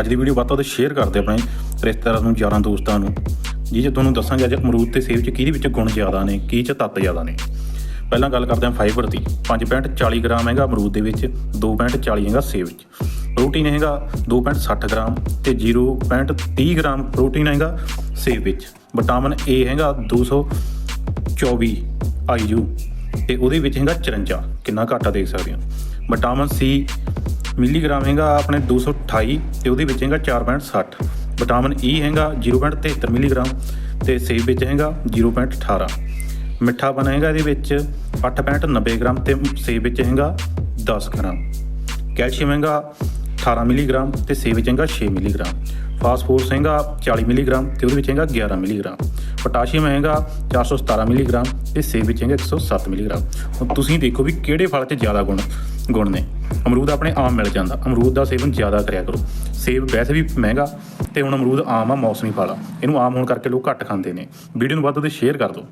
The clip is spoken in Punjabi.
ਅੱਜ ਦੀ ਵੀਡੀਓ ਵੱਧ ਤੋਂ ਵੱਧ ਸ਼ੇਅਰ ਕਰਦੇ ਆਪਣੇ ਰਿਸ਼ਤੇਦਾਰਾਂ ਨੂੰ, ਯਾਰਾਂ, ਦੋਸਤਾਂ ਨੂੰ। ਜੀ, ਜੇ ਤੁਹਾਨੂੰ ਦੱਸਾਂਗੇ ਅੱਜ ਅਮਰੂਦ ਤੇ ਸੇਬ 'ਚ ਕਿਹਦੇ ਵਿੱਚ ਗੁਣ ਜ਼ਿਆਦਾ ਨੇ, ਕੀ 'ਚ ਤੱਤ ਜ਼ਿਆਦਾ ਨੇ? ਪਹਿਲਾਂ ਗੱਲ ਕਰਦੇ ਹਾਂ ਫਾਈਬਰ ਦੀ। 5.40 ਗ੍ਰਾਮ ਹੈਗਾ ਅਮਰੂਦ ਦੇ ਵਿੱਚ 2.40 ਹੈਗਾ ਸੇਬ ਵਿੱਚ ਪ੍ਰੋਟੀਨ ਹੈਗਾ 2.60 ਗ੍ਰਾਮ ਤੇ 0.30 ਗ੍ਰਾਮ ਪ੍ਰੋਟੀਨ ਹੈਗਾ ਸੇਬ ਵਿੱਚ। ਵਿਟਾਮਿਨ ਏ ਹੈਗਾ 224 ਆਈਯੂ ਤੇ ਉਹਦੇ ਵਿੱਚ ਹੈਗਾ 54 ਕਿੰਨਾ ਘਾਟਾ ਦੇਖ ਸਕਦੇ ਹੋ। ਵਿਟਾਮਿਨ ਸੀ ਮਿਲੀਗ੍ਰਾਮ ਹੈਗਾ ਆਪਣੇ 228 ਤੇ ਉਹਦੇ ਵਿੱਚ ਹੈਗਾ 4.60 ਵਿਟਾਮਿਨ ਈ ਹੈਗਾ 0.73 ਮਿਲੀਗ੍ਰਾਮ ਤੇ ਸੇਬ ਵਿੱਚ ਹੈਗਾ 0.18 ਮਿੱਠਾ ਬਣ ਹੈਗਾ ਇਹਦੇ ਵਿੱਚ 8.90 ਗ੍ਰਾਮ ਤੇ ਸੇਬ ਵਿੱਚ ਹੈਗਾ 10 ਗ੍ਰਾਮ। ਕੈਲਸ਼ੀਅਮ ਹੈਗਾ 18 ਮਿਲੀਗ੍ਰਾਮ ਤੇ ਸੇਬ ਵਿੱਚ ਹੈਗਾ 6 ਮਿਲੀਗ੍ਰਾਮ। ਫਾਸਫੋਰਸ ਹੈਗਾ 40 ਮਿਲੀਗ੍ਰਾਮ ਤੇ ਉਹਦੇ ਵਿੱਚ ਹੈਗਾ 11 ਮਿਲੀਗ੍ਰਾਮ। ਪੋਟਾਸ਼ੀਅਮ ਹੈਗਾ 417 ਮਿਲੀਗ੍ਰਾਮ ਤੇ ਸੇਬ ਵਿੱਚ ਹੈਗਾ 107 ਮਿਲੀਗ੍ਰਾਮ। ਹੁਣ ਤੁਸੀਂ ਦੇਖੋ ਵੀ ਕਿਹੜੇ ਫਲ 'ਚ ਜ਼ਿਆਦਾ ਗੁਣ ਗੁਣ ਨੇ। ਅਮਰੂਦ ਆਪਣੇ ਆਮ ਮਿਲ ਜਾਂਦਾ। ਅਮਰੂਦ ਦਾ ਸੇਵਨ ਜ਼ਿਆਦਾ ਕਰਿਆ ਕਰੋ। ਸੇਬ ਵੈਸੇ ਵੀ ਮਹਿੰਗਾ ਤੇ ਹੁਣ ਅਮਰੂਦ ਆਮ ਆ, ਮੌਸਮੀ ਫਲ ਆ। ਇਹਨੂੰ ਆਮ ਹੋਣ ਕਰਕੇ ਲੋਕ ਘੱਟ ਖਾਂਦੇ ਨੇ। ਵੀਡੀਓ ਨੂੰ ਵੱਧ ਤੋਂ ਸ਼ੇਅਰ ਕਰ ਦਿਓ।